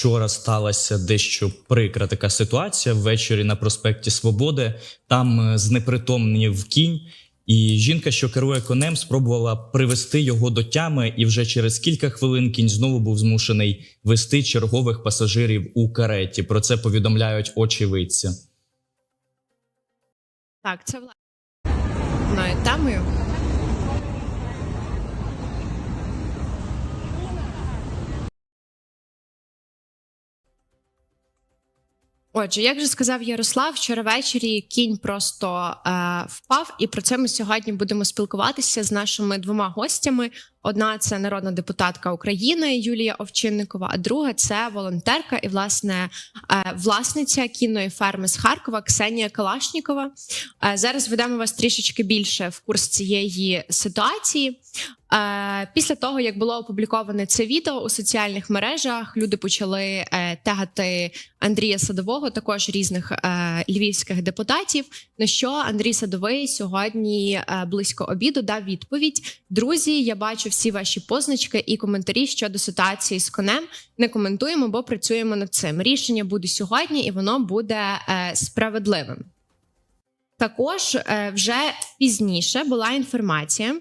вчора сталася дещо прикра така ситуація ввечері на проспекті Свободи. Там е, знепритомнів кінь, і жінка, що керує конем, спробувала привести його до тями, і вже через кілька хвилин кінь знову був змушений вести чергових пасажирів у кареті. Про це повідомляють очевидці. Так, це власною темою. Отже, як же сказав Ярослав, вчора ввечері кінь просто е, впав, і про це ми сьогодні будемо спілкуватися з нашими двома гостями. Одна це народна депутатка України Юлія Овчинникова, а друга це волонтерка і власне е, власниця кінної ферми з Харкова Ксенія Калашнікова. Е, зараз ведемо вас трішечки більше в курс цієї ситуації. Е, Після того, як було опубліковане це відео у соціальних мережах, люди почали тегати Андрія Садового, також різних львівських депутатів. На що Андрій Садовий сьогодні близько обіду дав відповідь: Друзі, я бачу всі ваші позначки і коментарі щодо ситуації з конем. Не коментуємо, бо працюємо над цим. Рішення буде сьогодні, і воно буде е, справедливим. Також е, вже пізніше була інформація.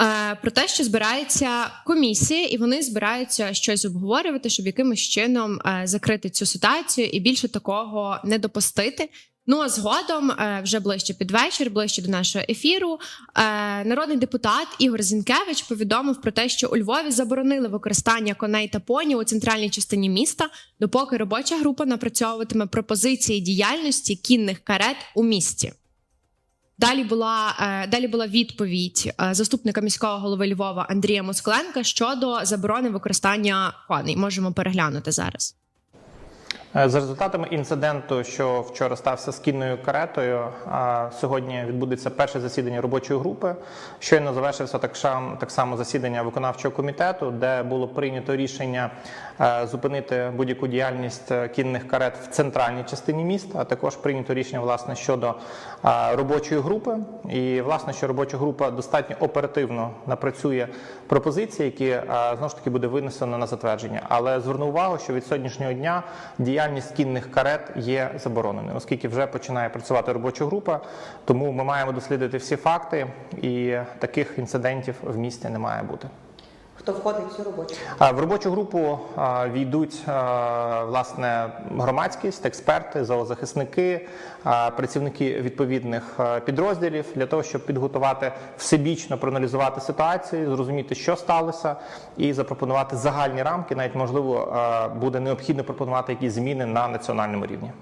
Е, Про те, що збирається комісія, і вони збираються щось обговорювати, щоб якимось чином закрити цю ситуацію і більше такого не допустити. Ну а згодом, е, вже ближче під вечір, ближче до нашого ефіру, е, народний депутат Ігор Зінкевич повідомив про те, що у Львові заборонили використання коней та поні у центральній частині міста, допоки робоча група напрацьовуватиме пропозиції діяльності кінних карет у місті. Далі була е, далі була відповідь заступника міського голови Львова Андрія Москаленка щодо заборони використання коней. Можемо переглянути зараз. Е, За результатами інциденту, що вчора стався з кінною каретою, сьогодні відбудеться перше засідання робочої групи. Щойно завершився так само засідання виконавчого комітету, де було прийнято рішення е, зупинити будь-яку діяльність е, кінних карет в центральній частині міста. А також прийнято рішення власне щодо робочої групи. І власне, що робоча група достатньо оперативно напрацює пропозиції, які знову ж таки буде винесено на затвердження. Але зверну увагу, що від сьогоднішнього дня діяльність кінних карет є забороненою, оскільки вже починає працювати робоча група. Тому ми маємо дослідити всі факти, і таких інцидентів в місті не має бути. Хто входить в цю робочу? В робочу групу війдуть власне громадськість, експерти, зоозахисники, працівники відповідних підрозділів для того, щоб підготувати всебічно проаналізувати ситуацію, зрозуміти, що сталося, і запропонувати загальні рамки. Навіть можливо буде необхідно пропонувати якісь зміни на національному рівні.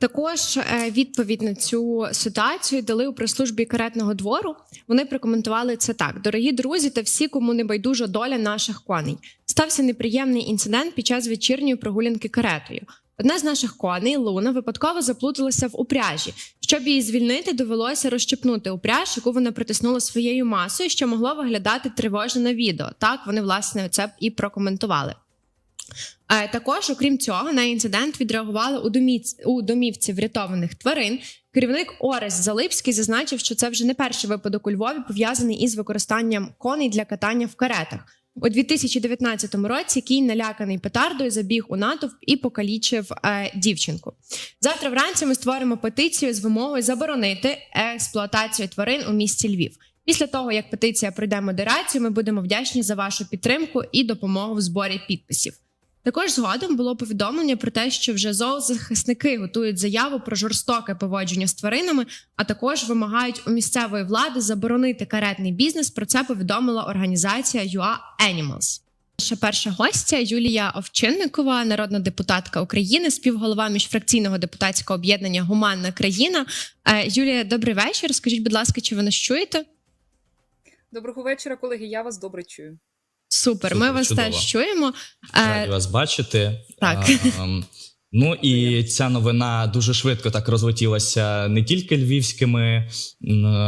Також е, відповідь на цю ситуацію дали у прес-службі каретного двору. Вони прокоментували це так: дорогі друзі та всі, кому не байдужа доля наших коней. Стався неприємний інцидент під час вечірньої прогулянки каретою. Одна з наших коней, Луна, випадково заплуталася в упряжі. Щоб її звільнити, довелося розщепнути упряж, яку вона притиснула своєю масою, що могло виглядати тривожно на відео. Так вони власне це і прокоментували. Також, окрім цього, на інцидент відреагували у доміць у домівці врятованих тварин. Керівник Орес Залипський зазначив, що це вже не перший випадок у Львові пов'язаний із використанням коней для катання в каретах. У 2019 році кінь наляканий петардою забіг у натовп і покалічив е, дівчинку. Завтра вранці ми створимо петицію з вимогою заборонити експлуатацію тварин у місті Львів. Після того, як петиція пройде модерацію, ми будемо вдячні за вашу підтримку і допомогу в зборі підписів. Також згодом було повідомлення про те, що вже зоозахисники готують заяву про жорстоке поводження з тваринами, а також вимагають у місцевої влади заборонити каретний бізнес. Про це повідомила організація UA Animals. Наша перша гостя Юлія Овчинникова, народна депутатка України, співголова міжфракційного депутатського об'єднання Гуманна країна. Е, Юлія, добрий вечір. Скажіть, будь ласка, чи ви нас чуєте? Доброго вечора, колеги. Я вас добре чую. Супер, ми вас чудово. теж чуємо. Раді Е, вас бачити. так. Ем, Ну і ця новина дуже швидко так розлетілася не тільки львівськими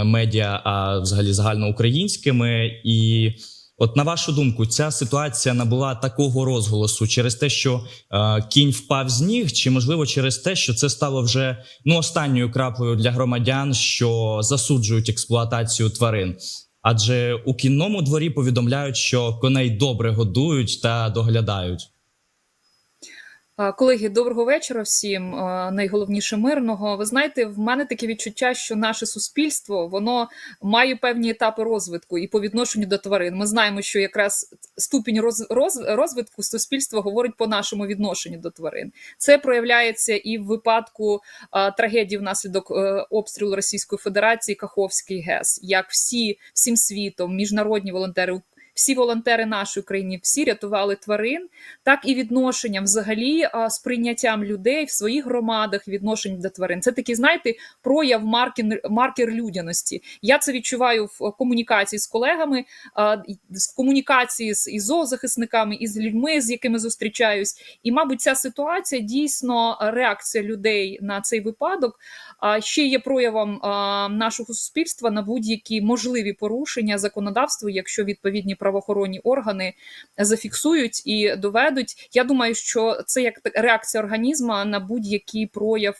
медіа, а взагалі загальноукраїнськими. І от на вашу думку, ця ситуація набула такого розголосу через те, що е, кінь впав з ніг, чи можливо через те, що це стало вже ну останньою краплею для громадян, що засуджують експлуатацію тварин. Адже у кінному дворі повідомляють, що коней добре годують та доглядають. А, Колеги, доброго вечора всім. Найголовніше мирного. Ви знаєте, в мене таке відчуття, що наше суспільство воно має певні етапи розвитку і по відношенню до тварин. Ми знаємо, що якраз ступінь роз, роз, розвитку суспільства говорить по нашому відношенню до тварин. Це проявляється і в випадку а, трагедії внаслідок е, обстрілу Російської Федерації Каховський ГЕС, як всі всім світом, міжнародні волонтери. Всі волонтери нашої країни всі рятували тварин, так і відношенням взагалі а, сприйняттям людей в своїх громадах відношень до тварин. Це такий, знаєте, прояв маркер, маркер людяності. Я це відчуваю в комунікації з колегами, в комунікації з із зоозахисниками, і з людьми, з якими зустрічаюсь. І, мабуть, ця ситуація дійсно реакція людей на цей випадок. Ще є проявом нашого суспільства на будь-які можливі порушення законодавства, якщо відповідні правоохоронні органи зафіксують і доведуть. Я думаю, що це як реакція організму на будь-який прояв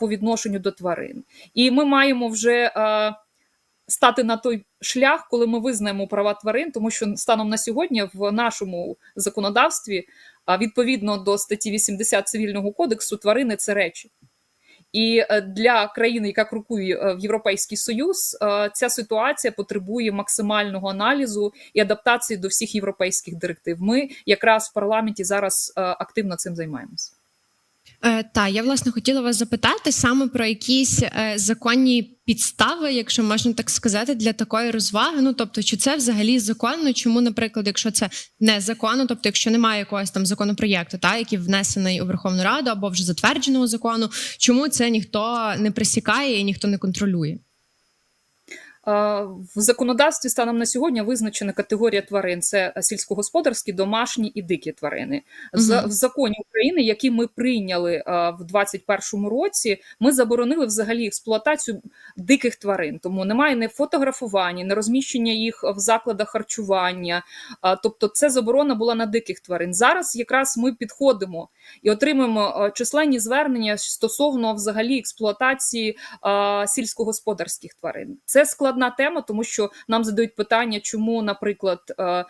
по відношенню до тварин. І ми маємо вже. Стати на той шлях, коли ми визнаємо права тварин, тому що станом на сьогодні в нашому законодавстві, відповідно до статті 80 цивільного кодексу, тварини це речі. І е, для країни, яка крокує е, в Європейський Союз, е, ця ситуація потребує максимального аналізу і адаптації до всіх європейських директив. Ми якраз в парламенті зараз активно цим займаємося. Е, та я власне хотіла вас запитати саме про якісь е, законні підстави, якщо можна так сказати, для такої розваги. Ну тобто, чи це взагалі законно? Чому, наприклад, якщо це не законно, тобто, якщо немає якогось там законопроєкту, та який внесений у Верховну Раду або вже затвердженого закону, чому це ніхто не присікає і ніхто не контролює? В законодавстві станом на сьогодні визначена категорія тварин: це сільськогосподарські, домашні і дикі тварини. З в законі України, який ми прийняли в 2021 році, ми заборонили взагалі експлуатацію диких тварин. Тому немає не фотографування, не розміщення їх в закладах харчування. Тобто, це заборона була на диких тварин. Зараз якраз ми підходимо і отримуємо численні звернення стосовно взагалі експлуатації сільськогосподарських тварин. Це складна тема, тому що нам задають питання, чому, наприклад, е,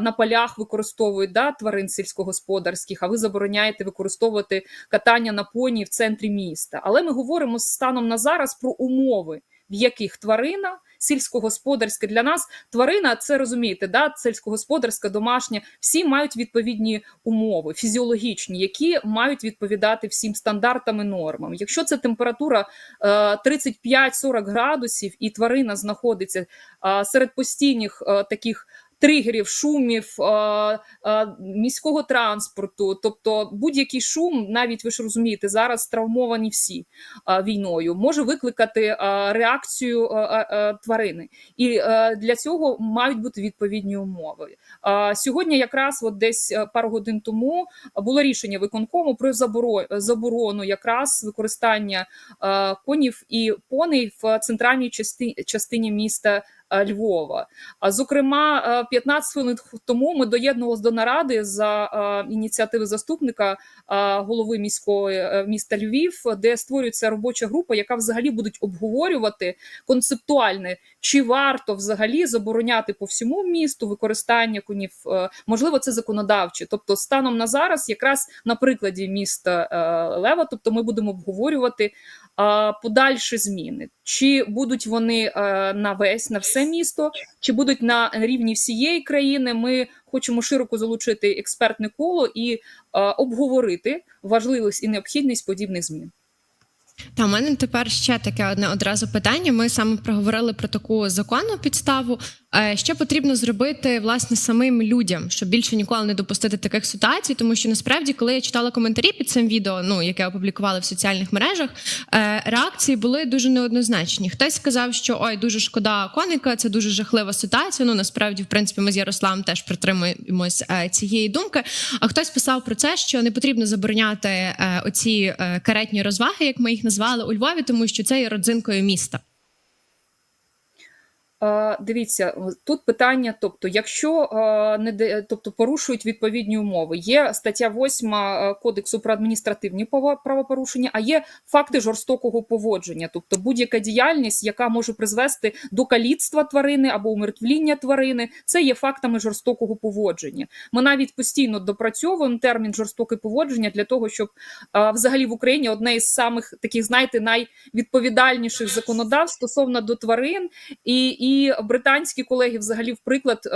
на полях використовують да, тварин сільськогосподарських, а ви забороняєте використовувати катання на поні в центрі міста. Але ми говоримо станом на зараз про умови, в яких тварина сільськогосподарська для нас тварина, це розумієте, да, сільськогосподарська, домашня, всі мають відповідні умови фізіологічні, які мають відповідати всім стандартам і нормам. Якщо це температура е, 35-40 градусів, і тварина знаходиться е, серед постійних е, таких. Тригерів, шумів, е, е, міського транспорту, тобто будь-який шум, навіть ви ж розумієте, зараз травмовані всі е, війною, може викликати реакцію тварини, і для цього мають бути відповідні умови. Сьогодні, якраз от десь пару годин тому було рішення виконкому про заборо- заборону якраз використання конів і поней в центральній частині міста. Е, Львова. А зокрема, е, 15 хвилин тому ми доєднувалися до наради за е, ініціативи заступника е, голови міської е, міста Львів, де створюється робоча група, яка взагалі буде обговорювати концептуальне, чи варто взагалі забороняти по всьому місту використання конів. Е, Можливо, це законодавче. Тобто, станом на зараз, якраз на прикладі міста е, Лева, тобто ми будемо обговорювати подальші зміни. Чи будуть вони е, на весь на все місто, чи будуть на рівні всієї країни? Ми хочемо широко залучити експертне коло і е, обговорити важливість і необхідність подібних змін. Та у мене тепер ще таке одне одразу питання. Ми саме проговорили про таку законну підставу. Е, Що потрібно зробити власне самим людям, щоб більше ніколи не допустити таких ситуацій? Тому що насправді, коли я читала коментарі під цим відео, ну яке опублікували в соціальних мережах, е, реакції були дуже неоднозначні. Хтось сказав, що ой, дуже шкода коника, це дуже жахлива ситуація. Ну насправді, в принципі, ми з Ярославом теж притримуємось е, цієї думки. А хтось писав про це, що не потрібно забороняти оці каретні розваги, як ми їх назвали у Львові, тому що це є родзинкою міста. Е, Дивіться, тут питання, тобто, якщо е, не тобто порушують відповідні умови, є стаття 8 е, Кодексу про адміністративні правопорушення, а є факти жорстокого поводження, тобто будь-яка діяльність, яка може призвести до каліцтва тварини або умертвління тварини, це є фактами жорстокого поводження. Ми навіть постійно допрацьовуємо термін жорстоке поводження для того, щоб взагалі в Україні одне із самих таких, знаєте, найвідповідальніших законодавств стосовно до тварин. І, і британські колеги взагалі в приклад е,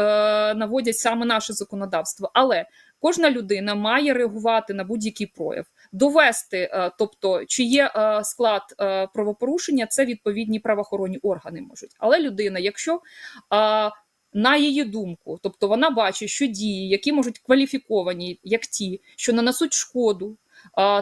наводять саме наше законодавство. Але кожна людина має реагувати на будь-який прояв, довести, е, тобто, чи є е, склад правопорушення, це відповідні правоохоронні органи можуть. Але людина, якщо на її думку, тобто вона бачить, що дії, які можуть кваліфіковані, як ті, що нанесуть шкоду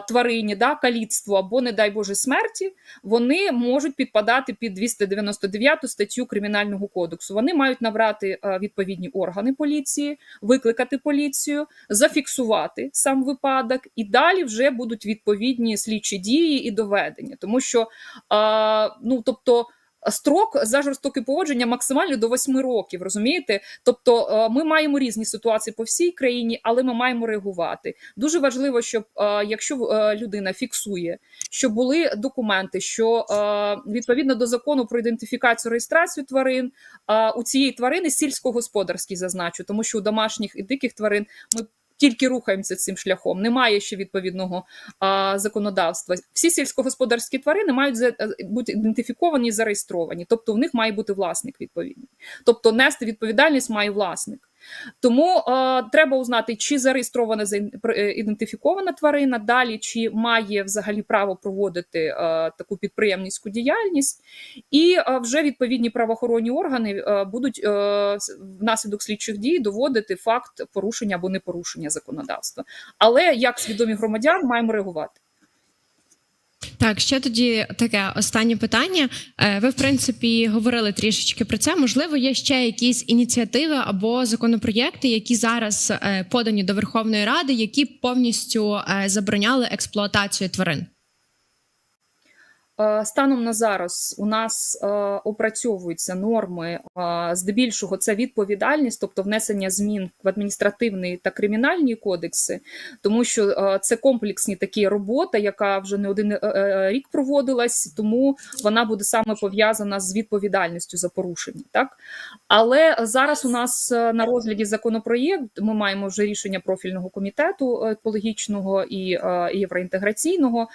тварині, да, каліцтву або, не дай Боже, смерті, вони можуть підпадати під 299 статтю Кримінального кодексу. Вони мають набрати е, відповідні органи поліції, викликати поліцію, зафіксувати сам випадок, і далі вже будуть відповідні слідчі дії і доведення, тому що е, ну тобто. Строк за жорстоке поводження максимально до 8 років, розумієте? Тобто е, ми маємо різні ситуації по всій країні, але ми маємо реагувати. Дуже важливо, щоб е, якщо е, людина фіксує, що були документи, що відповідно до закону про ідентифікацію реєстрацію тварин у цієї тварини сільськогосподарський зазначу, тому що у домашніх і диких тварин ми. Тільки рухаємося цим шляхом, немає ще відповідного а, законодавства. Всі сільськогосподарські тварини мають е, бути ідентифіковані і зареєстровані, тобто в них має бути власник відповідний. Тобто нести відповідальність має власник. Тому е, треба узнати, чи зареєстрована е, ідентифікована тварина, далі чи має взагалі право проводити е, таку підприємницьку діяльність, і е, вже відповідні правоохоронні органи е, будуть е, внаслідок слідчих дій доводити факт порушення або непорушення законодавства. Але як свідомі громадян маємо реагувати. Так, ще тоді таке останнє питання. Е, Ви, в принципі, говорили трішечки про це. Можливо, є ще якісь ініціативи або законопроєкти, які зараз е, подані до Верховної Ради, які повністю е, забороняли експлуатацію тварин. Е, Станом на зараз у нас е, опрацьовуються норми, е, здебільшого це відповідальність, тобто внесення змін в адміністративний та кримінальні кодекси, тому що це комплексні такі робота, яка вже не один рік проводилась, тому вона буде саме пов'язана з відповідальністю за порушення. Так але зараз у нас на розгляді законопроєкт. Ми маємо вже рішення профільного комітету екологічного і євроінтеграційного.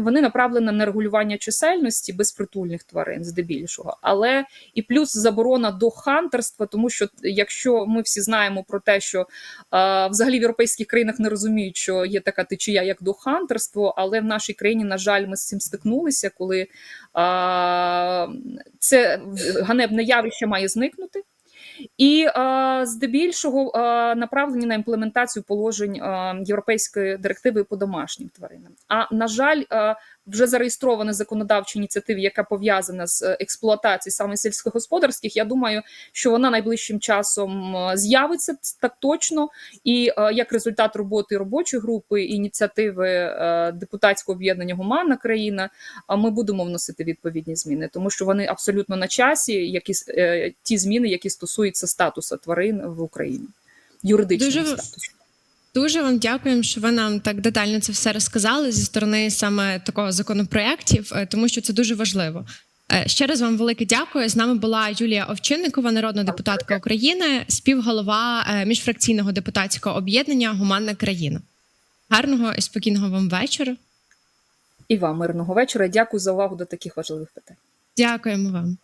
Вони направлені на регулювання чисельності безпритульних тварин, здебільшого, але і плюс заборона до хантерства, тому що якщо ми всі знаємо про те, що а, взагалі в європейських країнах не розуміють, що є така течія, як дохантерство, але в нашій країні, на жаль, ми з цим стикнулися, коли а, це ганебне явище має зникнути. І е, здебільшого е, направлені на імплементацію положень е, європейської директиви по домашнім тваринам. А на жаль, е, вже зареєстрована законодавча ініціатива, яка пов'язана з е, експлуатацією саме сільськогосподарських. Я думаю, що вона найближчим часом е, з'явиться так точно. І е, як результат роботи робочої групи і ініціативи депутатського об'єднання Гуманна країна, а ми будемо вносити відповідні зміни, тому що вони абсолютно на часі, які ті зміни, які стосуються статусу тварин в Україні, юридичного Дуже- статусу. Дуже вам дякуємо, що ви нам так детально це все розказали зі сторони саме такого законопроєктів, е, тому що це дуже важливо. Е, Ще раз вам велике дякую. З нами була Юлія Овчинникова, народна депутатка України, співголова е, міжфракційного депутатського об'єднання Гуманна країна. Гарного і спокійного вам вечора. І вам мирного вечора. Дякую за увагу до таких важливих питань. Дякуємо вам.